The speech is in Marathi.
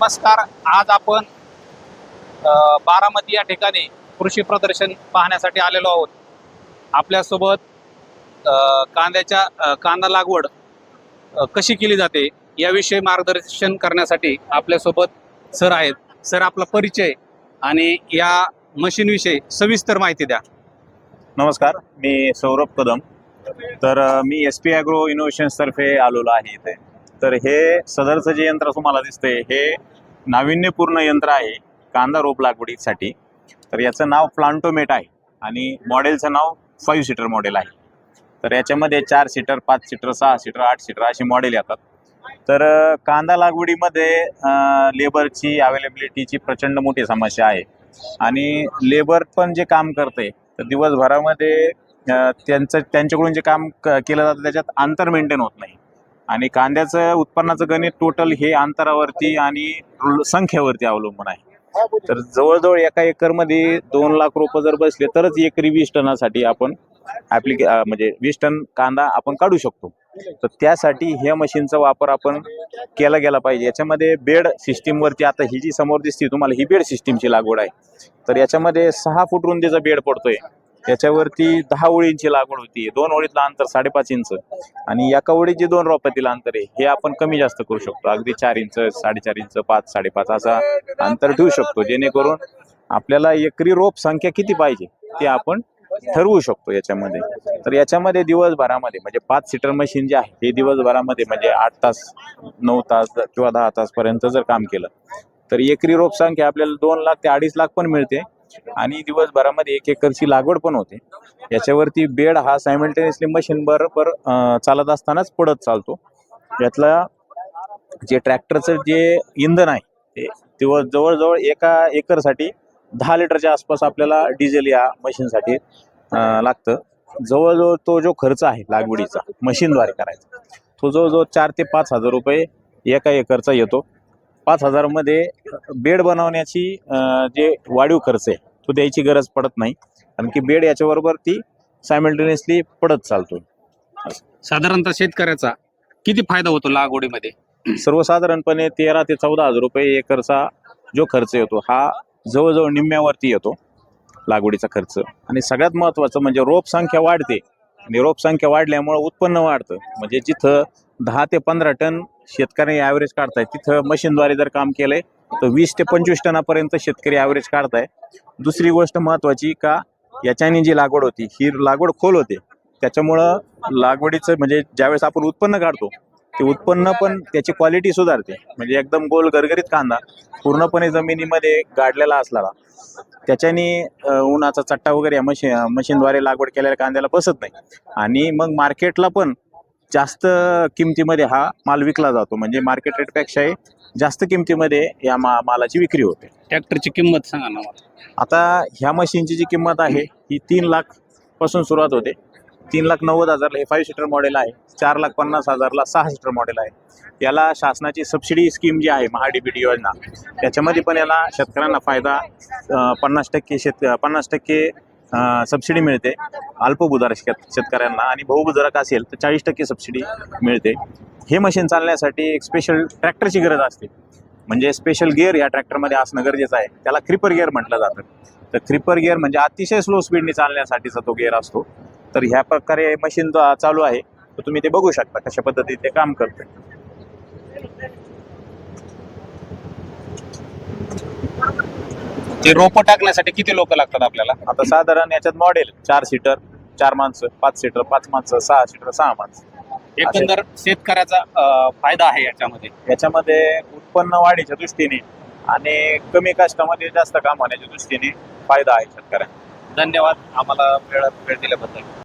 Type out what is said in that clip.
नमस्कार आज आपण बारामती या ठिकाणी कृषी प्रदर्शन पाहण्यासाठी आलेलो आहोत. आपल्यासोबत कांद्याच्या कांदा लागवड कशी केली जाते याविषयी मार्गदर्शन करण्यासाठी आपल्यासोबत सर आहेत. सर आपला परिचय आणि या मशीनविषयी सविस्तर माहिती द्या. नमस्कार मी सौरभ कदम. तर मी एस पी ॲग्रो इनोव्हेशन्सतर्फे आलेलो आहे इथे. तर हे सदरचं जे यंत्र तुम्हाला दिसतंय हे नाविन्यपूर्ण यंत्र आहे कांदा रोप लागवडीसाठी. तर याचं नाव प्लांटोमेट आहे आणि मॉडेलचं नाव फाईव्ह सीटर मॉडेल आहे. तर याच्यामध्ये चार सीटर पाच सीटर सहा सीटर आठ सीटर अशी मॉडेल येतात. तर कांदा लागवडीमध्ये लेबरची अवेलेबिलिटीची प्रचंड मोठी समस्या आहे. आणि लेबर पण जे काम करते तर दिवसभरामध्ये त्यांचं त्यांच्याकडून जे काम क- केलं जातं त्याच्यात अंतर मेंटेन होत नाही. आणि कांद्याचं उत्पन्नाचं गणित टोटल हे अंतरावरती आणि संख्यावरती संख्येवरती अवलंबून आहे. तर जवळजवळ एका एकरमध्ये दोन लाख रोपं जर बसले तरच एकरी वीस टनासाठी आपण ॲप्लिके म्हणजे वीस टन कांदा आपण काढू शकतो. तर त्यासाठी ह्या मशीनचा वापर आपण केला गेला पाहिजे. याच्यामध्ये बेड सिस्टीमवरती आता ही जी समोर दिसते तुम्हाला ही बेड सिस्टीमची लागवड आहे. तर याच्यामध्ये सहा फूट रुंदीचा बेड पडतोय. त्याच्यावरती दहा ओळींची लागवड होती. दोन ओळीतलं अंतर साडेपाच इंच आणि एका ओळीत जे दोन रोपातील अंतर आहे. हे आपण कमी जास्त करू शकतो. अगदी चार इंच साडेचार इंच पाच साडेपाच असा अंतर ठेवू शकतो. जेणेकरून आपल्याला एकरी रोप संख्या किती पाहिजे ते आपण ठरवू शकतो याच्यामध्ये. तर याच्यामध्ये दिवसभरामध्ये म्हणजे पाच सीटर मशीन जे आहे हे दिवसभरामध्ये म्हणजे आठ तास नऊ तास किंवा दहा तासपर्यंत जर काम केलं तर एकरी रोप संख्या आपल्याला दोन लाख ते अडीच लाख पण मिळते. आणि दिवसभरामध्ये एक एकरची लागवड पण होते. याच्यावरती बेड हा सायमल्टेनियसली मशीन बरोबर चालत असतानाच पडत चालतो. यातला जे ट्रॅक्टरचं जे इंधन आहे ते तेव्हा जवळजवळ एका एकरसाठी दहा लिटरच्या आसपास आपल्याला डिझेल या मशीनसाठी लागतं. जवळजवळ तो जो खर्च आहे लागवडीचा मशीनद्वारे करायचा तो जवळजवळ चार ते पाच हजार रुपये एका एकरचा येतो. पाच हजारमध्ये बेड बनवण्याची जे वाढीव खर्च आहे तो द्यायची गरज पडत नाही. कारण की बेड याच्याबरोबर ती सायमल्टेनियसली पडत चालतो साधारणतः शेतकऱ्याचा किती फायदा होतो लागवडीमध्ये? सर्वसाधारणपणे तेरा ते चौदा हजार रुपये एकरचा जो खर्च येतो हा जवळजवळ निम्म्यावरती येतो लागवडीचा खर्च. आणि सगळ्यात महत्त्वाचं म्हणजे रोप संख्या वाढते. आणि रोप संख्या वाढल्यामुळं उत्पन्न वाढतं. म्हणजे जिथं दहा ते पंधरा टन शेतकऱ्यांनी ॲव्हरेज काढताय तिथं मशीनद्वारे जर काम केलंय तर वीस ते पंचवीस टनापर्यंत शेतकरी ॲव्हरेज काढताय. दुसरी गोष्ट महत्त्वाची का याच्याने जी लागवड होती ही लागवड खोल होते. त्याच्यामुळं लागवडीचं म्हणजे ज्यावेळेस आपण उत्पन्न काढतो ते उत्पन्न पण त्याची क्वालिटी सुधारते. म्हणजे एकदम गोल गरगरीत कांदा पूर्णपणे जमिनीमध्ये गाडलेला असला त्याच्याने उन्हाचा चट्टा वगैरे या मशीन मशीनद्वारे लागवड केलेल्या कांद्याला बसत नाही. आणि मग मार्केटला पण जास्त किमतीमध्ये हा माल विकला जातो. म्हणजे मार्केट रेटपेक्षाही जास्त किमतीमध्ये या मा मालाची विक्री होते. ट्रॅक्टरची किंमत सांगा ना मला. आता ह्या मशीनची जी किंमत आहे ही तीन लाखपासून सुरुवात होते. तीन लाख नव्वद हजारला हे फाईव्ह सीटर मॉडेल आहे. चार लाख पन्नास हजारला सहा सीटर मॉडेल आहे. याला शासनाची सबसिडी स्कीम जी आहे महाडीबीटी योजना त्याच्यामध्ये पण याला शेतकऱ्यांना फायदा अं, पन्नास टक्के शेत पन्नास टक्के सबसिडी मिळते. अल्पभूधार शेत शेतकऱ्यांना आणि बहुभूधारक असेल तर चाळीस टक्के सबसिडी मिळते. हे मशीन चालण्यासाठी एक स्पेशल ट्रॅक्टरची गरज असते. म्हणजे स्पेशल गिअर या ट्रॅक्टरमध्ये असणं गरजेचं आहे. त्याला क्रिपर गिअर म्हटलं जातं. तर क्रिपर गिअर म्हणजे अतिशय स्लो स्पीडने चालण्यासाठीचा तो गिअर असतो. तर ह्या प्रकारे मशीन चालू आहे. तर तुम्ही ते बघू शकता कशा पद्धतीने ते काम करतं ते रोपं टाकण्यासाठी किती लोक लागतात आपल्याला? आता साधारण याच्यात मॉडेल चार सीटर चार माणसं पाच सीटर पाच माणसं सहा सीटर सहा माणसं. एकंदर शेतकऱ्याचा अ, फायदा आहे याच्यामध्ये? याच्यामध्ये उत्पन्न वाढीच्या दृष्टीने आणि कमी कष्टामध्ये जास्त काम होण्याच्या दृष्टीने फायदा आहे शेतकऱ्यांना. धन्यवाद. आम्हाला वेळ वेळ दिल्याबद्दल.